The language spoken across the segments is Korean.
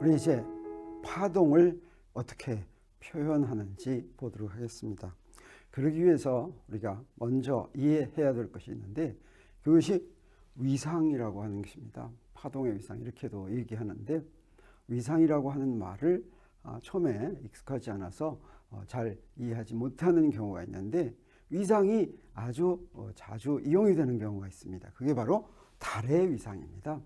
우리 이제 파동을 어떻게 표현하는지 보도록 하겠습니다. 그러기 위해서 우리가 먼저 이해해야 될 것이 있는데 그것이 위상이라고 하는 것입니다. 파동의 위상 이렇게도 얘기하는데 위상이라고 하는 말을 아, 처음에 익숙하지 않아서 어, 잘 이해하지 못하는 경우가 있는데 위상이 아주 어, 자주 이용이 되는 경우가 있습니다. 그게 바로 달의 위상입니다.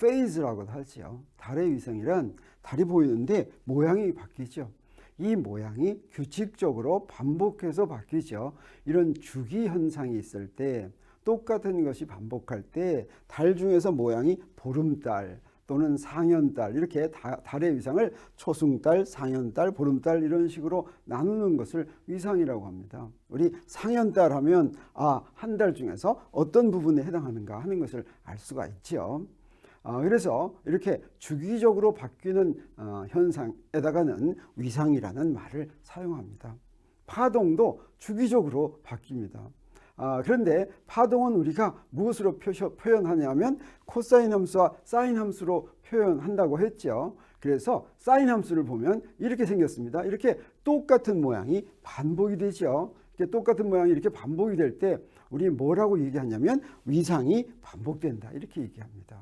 페이즈라고도 하지요. 달의 위상이란 달이 보이는데 모양이 바뀌죠. 이 모양이 규칙적으로 반복해서 바뀌죠. 이런 주기 현상이 있을 때 똑같은 것이 반복할 때 달 중에서 모양이 보름달 또는 상현달 이렇게 다, 달의 위상을 초승달, 상현달, 보름달 이런 식으로 나누는 것을 위상이라고 합니다. 우리 상현달 하면 아, 한 달 중에서 어떤 부분에 해당하는가 하는 것을 알 수가 있지요. 아, 그래서 이렇게 주기적으로 바뀌는 어, 현상에다가는 위상이라는 말을 사용합니다. 파동도 주기적으로 바뀝니다. 아, 그런데 파동은 우리가 무엇으로 표시, 표현하냐면 코사인 함수와 사인 함수로 표현한다고 했죠. 그래서 사인 함수를 보면 이렇게 생겼습니다. 이렇게 똑같은 모양이 반복이 되죠. 이렇게 똑같은 모양이 이렇게 반복이 될 때 우리 뭐라고 얘기하냐면 위상이 반복된다 이렇게 얘기합니다.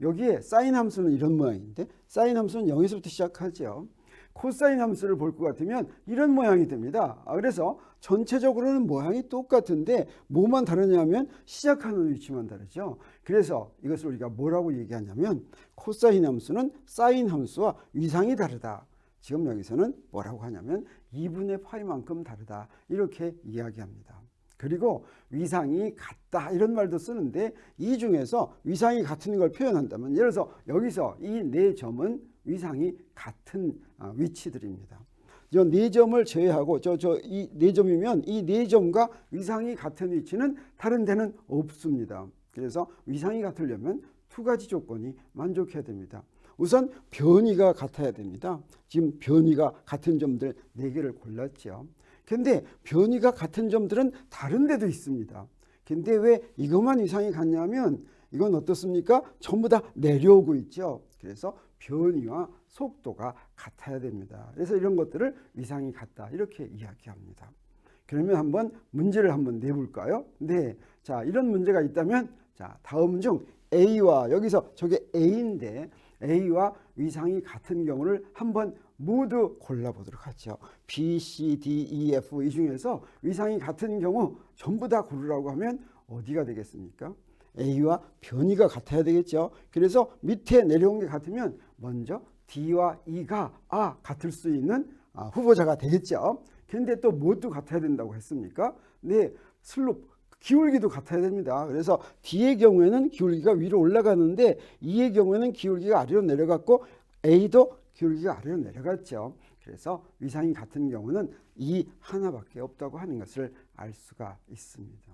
여기에 사인 함수는 이런 모양인데 사인 함수는 0에서부터 시작하죠. 코사인 함수를 볼 것 같으면 이런 모양이 됩니다. 아, 그래서 전체적으로는 모양이 똑같은데 뭐만 다르냐면 시작하는 위치만 다르죠. 그래서 이것을 우리가 뭐라고 얘기하냐면 코사인 함수는 사인 함수와 위상이 다르다. 지금 여기서는 뭐라고 하냐면 2분의 파이만큼 다르다. 이렇게 이야기합니다. 그리고 위상이 같다 이런 말도 쓰는데 이 중에서 위상이 같은 걸 표현한다면 예를 들어서 여기서 이 네 점은 위상이 같은 아, 위치들입니다. 저 네 점을 제외하고 저 저 이 네 점이면 이 네 점과 위상이 같은 위치는 다른 데는 없습니다. 그래서 위상이 같으려면 두 가지 조건이 만족해야 됩니다. 우선 변이가 같아야 됩니다. 지금 변이가 같은 점들 네 개를 골랐죠. 근데 변이가 같은 점들은 다른 데도 있습니다. 근데 왜 이것만 위상이 같냐면 이건 어떻습니까? 전부 다 내려오고 있죠. 그래서 변이와 속도가 같아야 됩니다. 그래서 이런 것들을 위상이 같다 이렇게 이야기합니다. 그러면 한번 문제를 한번 내볼까요? 네, 자 이런 문제가 있다면 자 다음 중 A와 여기서 저게 A인데 A와 위상이 같은 경우를 한번 모두 골라보도록 하죠. B, C, D, E, F 이 중에서 위상이 같은 경우 전부 다 고르라고 하면 어디가 되겠습니까? A와 변이가 같아야 되겠죠. 그래서 밑에 내려온 게 같으면 먼저 D와 E가 아 같을 수 있는 아, 후보자가 되겠죠. 근데 또 뭐도 같아야 된다고 했습니까? 네, 슬롭 기울기도 같아야 됩니다. 그래서 D의 경우에는 기울기가 위로 올라가는데 E의 경우에는 기울기가 아래로 내려갔고 A도 기울기가 아래로 내려갔죠. 그래서 위상이 같은 경우는 이 하나밖에 없다고 하는 것을 알 수가 있습니다.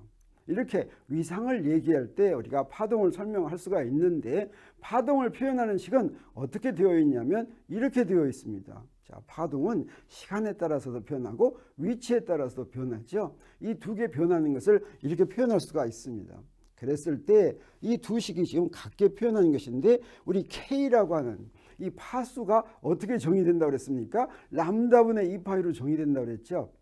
이렇게 위상을 얘기할 때 우리가 파동을 설명할 수가 있는데 파동을 표현하는 식은 어떻게 되어 있냐면 이렇게 되어 있습니다. 자, 파동은 시간에 따라서도 변하고 위치에 따라서도 변하죠. 이 두 개 변하는 것을 이렇게 표현할 수가 있습니다. 그랬을 때 이 두 식이 지금 같게 표현하는 것인데 우리 K라고 하는 이 파수가 어떻게 정의된다고 그랬습니까? 람다분의 2파이로 정의된다고 그랬죠.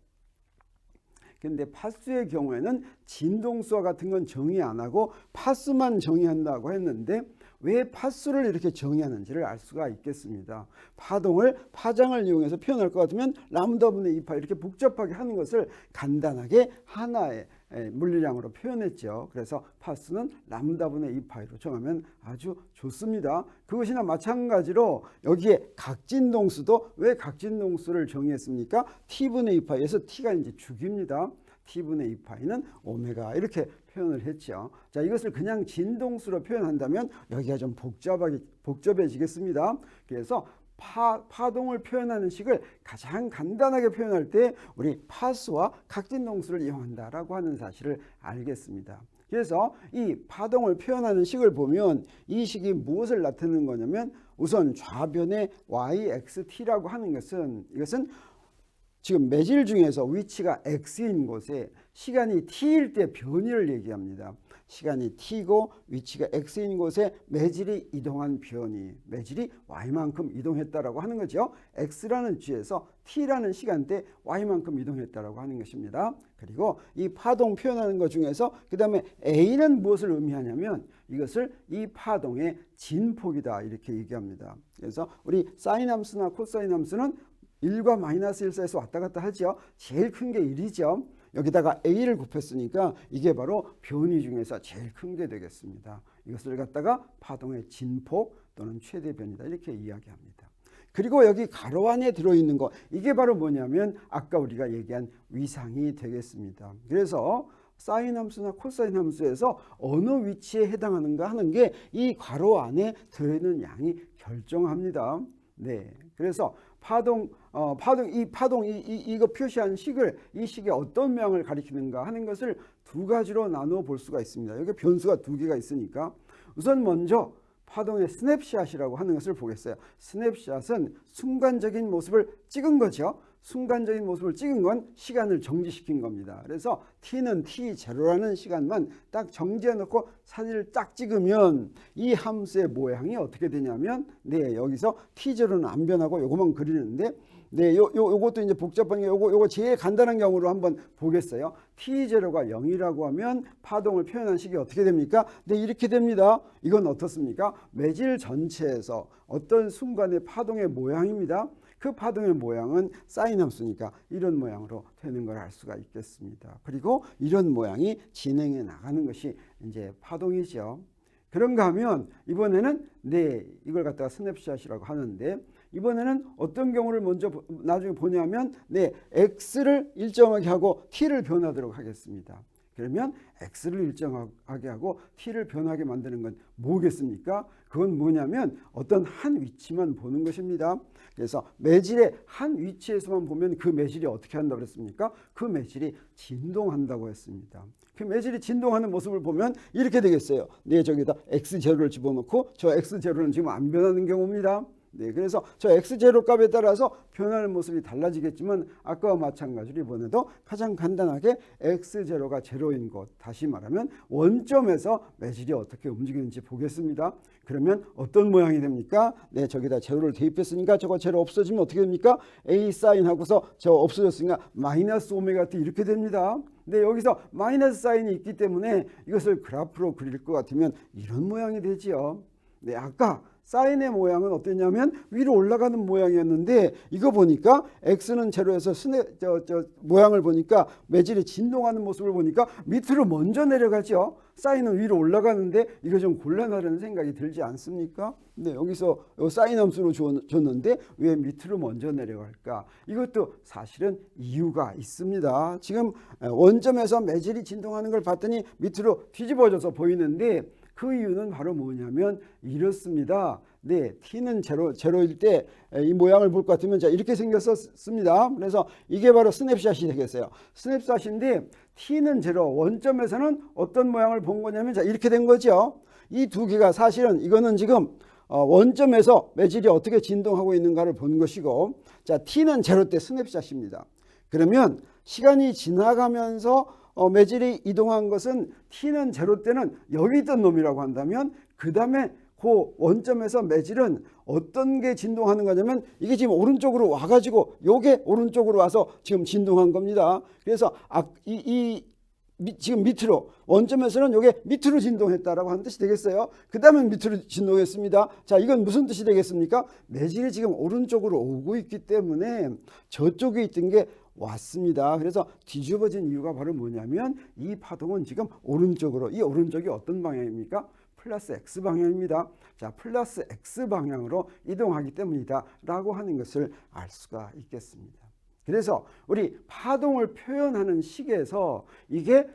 근데 파수의 경우에는 진동수와 같은 건 정의 안 하고 파수만 정의한다고 했는데 왜 파수를 이렇게 정의하는지를 알 수가 있겠습니다. 파동을 파장을 이용해서 표현할 것 같으면 람다분의 2파 이렇게 복잡하게 하는 것을 간단하게 하나의 물리량으로 표현했죠. 그래서 파수는 람다분의 2파이로 정하면 아주 좋습니다. 그것이나 마찬가지로 여기에 각진동수도 왜 각진동수를 정의했습니까? t분의 2파이에서 t가 이제 주기입니다. t분의 2파이는 오메가 이렇게 표현을 했죠. 자, 이것을 그냥 진동수로 표현한다면 여기가 좀 복잡하게 복잡해지겠습니다. 그래서 파, 파동을 표현하는 식을 가장 간단하게 표현할 때 우리 파수와 각진 동수를 이용한다라고 하는 사실을 알겠습니다. 그래서 이 파동을 표현하는 식을 보면 이 식이 무엇을 나타내는 거냐면 우선 좌변의 yxt라고 하는 것은 이것은 지금 매질 중에서 위치가 x인 곳에 시간이 t일 때 변이를 얘기합니다. 시간이 t고 위치가 x인 곳에 매질이 이동한 변이, 매질이 y만큼 이동했다라고 하는 거죠. x라는 주에서 t라는 시간대 y만큼 이동했다라고 하는 것입니다. 그리고 이 파동 표현하는 것 중에서 그 다음에 a는 무엇을 의미하냐면 이것을 이 파동의 진폭이다 이렇게 얘기합니다. 그래서 우리 사인 함수나 코사인 함수는 1과 마이너스 1 사이에서 왔다 갔다 하죠. 제일 큰 게 1이죠. 여기다가 a를 곱했으니까 이게 바로 변이 중에서 제일 큰 게 되겠습니다. 이것을 갖다가 파동의 진폭 또는 최대 변이다 이렇게 이야기합니다. 그리고 여기 가로 안에 들어있는 거 이게 바로 뭐냐면 아까 우리가 얘기한 위상이 되겠습니다. 그래서 사인 함수나 코사인 함수에서 어느 위치에 해당하는가 하는 게이 가로 안에 들어있는 양이 결정합니다. 네, 그래서 파동 어, 파동 이 파동 이, 이 이거 표시한 식을 이 식이 어떤 모양을 가리키는가 하는 것을 두 가지로 나누어 볼 수가 있습니다. 여기 변수가 두 개가 있으니까 우선 먼저 파동의 스냅샷이라고 하는 것을 보겠어요. 스냅샷은 순간적인 모습을 찍은 거죠. 순간적인 모습을 찍은 건 시간을 정지시킨 겁니다. 그래서 t는 t0라는 시간만 딱 정지해 놓고 사진을 딱 찍으면 이 함수의 모양이 어떻게 되냐면 네 여기서 t0는 안 변하고 요거만 그리는데 네, 요, 요, 요것도 이제 복잡한 게 요거, 요거 제일 간단한 경우로 한번 보겠어요. t0가 0이라고 하면 파동을 표현한 식이 어떻게 됩니까? 네, 이렇게 됩니다. 이건 어떻습니까? 매질 전체에서 어떤 순간의 파동의 모양입니다. 그 파동의 모양은 사인 함수니까 이런 모양으로 되는 걸 알 수가 있겠습니다. 그리고 이런 모양이 진행해 나가는 것이 이제 파동이죠. 그런가 하면 이번에는 네 이걸 갖다가 스냅샷이라고 하는데 이번에는 어떤 경우를 먼저 보- 나중에 보냐면 네 x를 일정하게 하고 t를 변하도록 하겠습니다. 그러면 x를 일정하게 하고 t를 변하게 만드는 건 뭐겠습니까? 그건 뭐냐면 어떤 한 위치만 보는 것입니다. 그래서 매질의 한 위치에서만 보면 그 매질이 어떻게 한다고 그랬습니까? 그 매질이 진동한다고 했습니다. 그 매질이 진동하는 모습을 보면 이렇게 되겠어요. 네, 저기다 x0를 집어넣고 저 x0는 지금 안 변하는 경우입니다. 네, 그래서 저 x0 값에 따라서 변하는 모습이 달라지겠지만 아까와 마찬가지로 이번에도 가장 간단하게 x0가 제로인 것 다시 말하면 원점에서 매질이 어떻게 움직이는지 보겠습니다. 그러면 어떤 모양이 됩니까? 네, 저기다 제로를 대입했으니까 저거 제로 없어지면 어떻게 됩니까? a 사인 하고서 저 없어졌으니까 마이너스 오메가 t 이렇게 됩니다. 근데 여기서 마이너스 사인이 있기 때문에 이것을 그래프로 그릴 것 같으면 이런 모양이 되지요. 네, 아까 사인의 모양은 어땠냐면 위로 올라가는 모양이었는데 이거 보니까 x는 제로에서 스네 저, 저 모양을 보니까 매질이 진동하는 모습을 보니까 밑으로 먼저 내려가죠. 사인은 위로 올라가는데 이거 좀 곤란하다는 생각이 들지 않습니까? 네, 여기서 요 사인 함수로 줬- 줬는데 왜 밑으로 먼저 내려갈까? 이것도 사실은 이유가 있습니다. 지금 원점에서 매질이 진동하는 걸 봤더니 밑으로 뒤집어져서 보이는데 그 이유는 바로 뭐냐면 이렇습니다. 네, t는 제로 제로일 때 이 모양을 볼 것 같으면 자 이렇게 생겼었습니다. 그래서 이게 바로 스냅샷이 되겠어요. 스냅샷인데 t는 제로 원점에서는 어떤 모양을 본 거냐면 자 이렇게 된 거죠. 이 두 개가 사실은 이거는 지금 어, 원점에서 매질이 어떻게 진동하고 있는가를 본 것이고 자 t는 제로 때 스냅샷입니다. 그러면 시간이 지나가면서 어, 매질이 이동한 것은 t는 제로 때는 여기 있던 놈이라고 한다면 그 다음에 그 원점에서 매질은 어떤 게 진동하는 거냐면 이게 지금 오른쪽으로 와가지고 요게 오른쪽으로 와서 지금 진동한 겁니다. 그래서 아, 이, 이 미- 지금 밑으로 원점에서는 요게 밑으로 진동했다라고 하는 뜻이 되겠어요. 그 다음에 밑으로 진동했습니다. 자, 이건 무슨 뜻이 되겠습니까? 매질이 지금 오른쪽으로 오고 있기 때문에 저쪽에 있던 게 왔습니다. 그래서 뒤집어진 이유가 바로 뭐냐면 이 파동은 지금 오른쪽으로 이 오른쪽이 어떤 방향입니까? 플러스 x 방향입니다. 자, 플러스 x 방향으로 이동하기 때문이다라고 하는 것을 알 수가 있겠습니다. 그래서 우리 파동을 표현하는 식에서 이게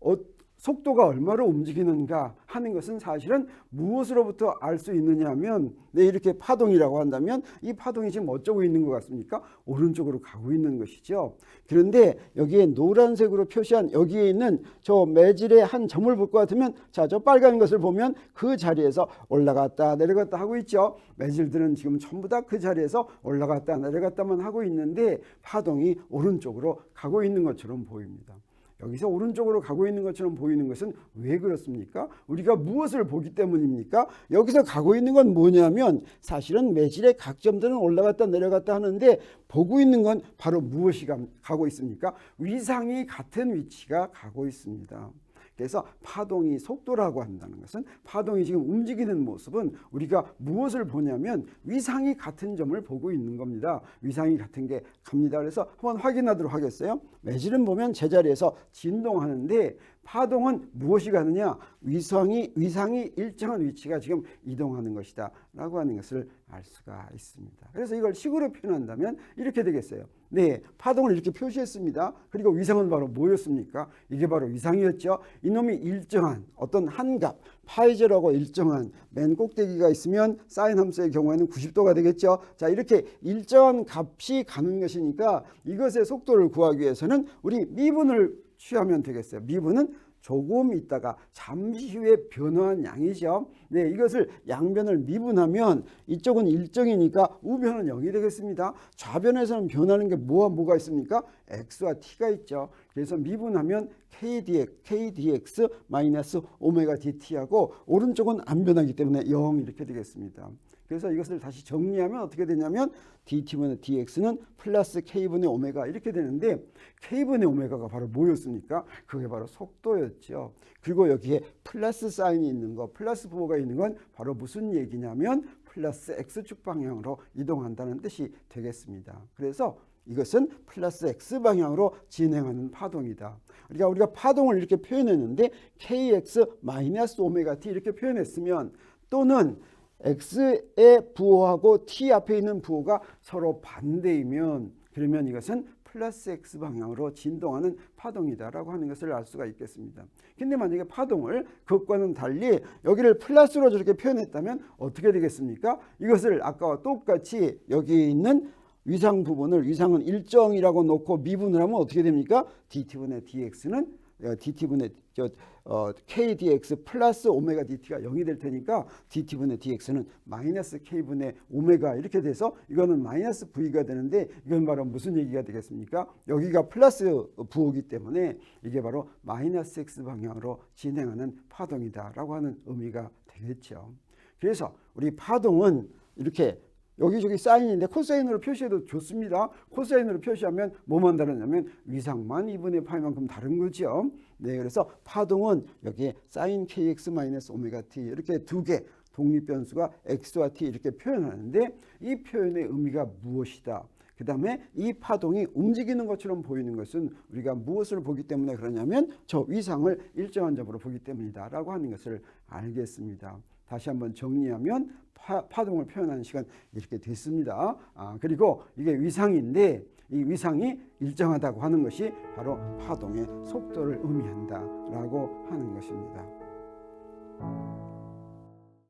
어, 속도가 얼마로 움직이는가 하는 것은 사실은 무엇으로부터 알 수 있느냐 하면 네, 이렇게 파동이라고 한다면 이 파동이 지금 어쩌고 있는 것 같습니까? 오른쪽으로 가고 있는 것이죠. 그런데 여기에 노란색으로 표시한 여기에 있는 저 매질의 한 점을 볼 것 같으면 자, 저 빨간 것을 보면 그 자리에서 올라갔다 내려갔다 하고 있죠. 매질들은 지금 전부 다 그 자리에서 올라갔다 내려갔다만 하고 있는데 파동이 오른쪽으로 가고 있는 것처럼 보입니다. 여기서 오른쪽으로 가고 있는 것처럼 보이는 것은 왜 그렇습니까? 우리가 무엇을 보기 때문입니까? 여기서 가고 있는 건 뭐냐면 사실은 매질의 각 점들은 올라갔다 내려갔다 하는데 보고 있는 건 바로 무엇이 가- 가고 있습니까? 위상이 같은 위치가 가고 있습니다. 그래서 파동이 속도라고 한다는 것은 파동이 지금 움직이는 모습은 우리가 무엇을 보냐면 위상이 같은 점을 보고 있는 겁니다. 위상이 같은 게 갑니다. 그래서 한번 확인하도록 하겠어요. 매질은 보면 제자리에서 진동하는데 파동은 무엇이 가느냐? 위상이 위상이 일정한 위치가 지금 이동하는 것이다라고 하는 것을 알 수가 있습니다. 그래서 이걸 식으로 표현한다면 이렇게 되겠어요. 네, 파동을 이렇게 표시했습니다. 그리고 위상은 바로 뭐였습니까? 이게 바로 위상이었죠. 이놈이 일정한 어떤 한 값, 파이제라고 일정한 맨 꼭대기가 있으면 사인 함수의 경우에는 90도가 되겠죠. 자, 이렇게 일정한 값이 가는 것이니까 이것의 속도를 구하기 위해서는 우리 미분을 취하면 되겠어요. 미분은 조금 있다가 잠시 후에 변화한 양이죠. 네, 이것을 양변을 미분하면 이쪽은 일정이니까 우변은 0이 되겠습니다. 좌변에서는 변하는 게 뭐와 뭐가 있습니까? x와 t가 있죠. 그래서 미분하면 kdx, kdx 마이너스 오메가 dt하고 오른쪽은 안 변하기 때문에 0 이렇게 되겠습니다. 그래서 이것을 다시 정리하면 어떻게 되냐면 dt분의 dx는 플러스 k분의 오메가 이렇게 되는데 k분의 오메가가 바로 뭐였습니까? 그게 바로 속도였죠. 그리고 여기에 플러스 사인이 있는 거, 플러스 부호가 있는 건 바로 무슨 얘기냐면 플러스 x축 방향으로 이동한다는 뜻이 되겠습니다. 그래서 이것은 플러스 x 방향으로 진행하는 파동이다. 그러니까 우리가 파동을 이렇게 표현했는데 kx 마이너스 오메가 t 이렇게 표현했으면 또는 x의 부호하고 t 앞에 있는 부호가 서로 반대이면 그러면 이것은 플러스 x 방향으로 진동하는 파동이다라고 하는 것을 알 수가 있겠습니다. 근데 만약에 파동을 그것과는 달리 여기를 플러스로 저렇게 표현했다면 어떻게 되겠습니까? 이것을 아까와 똑같이 여기 있는 위상 부분을 위상은 일정이라고 놓고 미분을 하면 어떻게 됩니까? dt분의 dx는 어, dt분의 저 어, kdx 플러스 오메가 dt가 0이 될 테니까 dt분의 dx는 마이너스 k분의 오메가 이렇게 돼서 이거는 마이너스 v가 되는데 이건 바로 무슨 얘기가 되겠습니까? 여기가 플러스 부호기 때문에 이게 바로 마이너스 x 방향으로 진행하는 파동이다라고 하는 의미가 되겠죠. 그래서 우리 파동은 이렇게 여기저기 사인인데 코사인으로 표시해도 좋습니다. 코사인으로 표시하면 뭐만 다르냐면 위상만 2분의 파이만큼 다른 거죠. 네, 그래서 파동은 여기에 사인 kx 마이너스 오메가 t 이렇게 두 개 독립 변수가 x와 t 이렇게 표현하는데 이 표현의 의미가 무엇이다. 그 다음에 이 파동이 움직이는 것처럼 보이는 것은 우리가 무엇을 보기 때문에 그러냐면 저 위상을 일정한 점으로 보기 때문이다 라고 하는 것을 알겠습니다. 다시 한번 정리하면 파, 파동을 표현하는 시간 이렇게 됐습니다. 아, 그리고 이게 위상인데 이 위상이 일정하다고 하는 것이 바로 파동의 속도를 의미한다라고 하는 것입니다.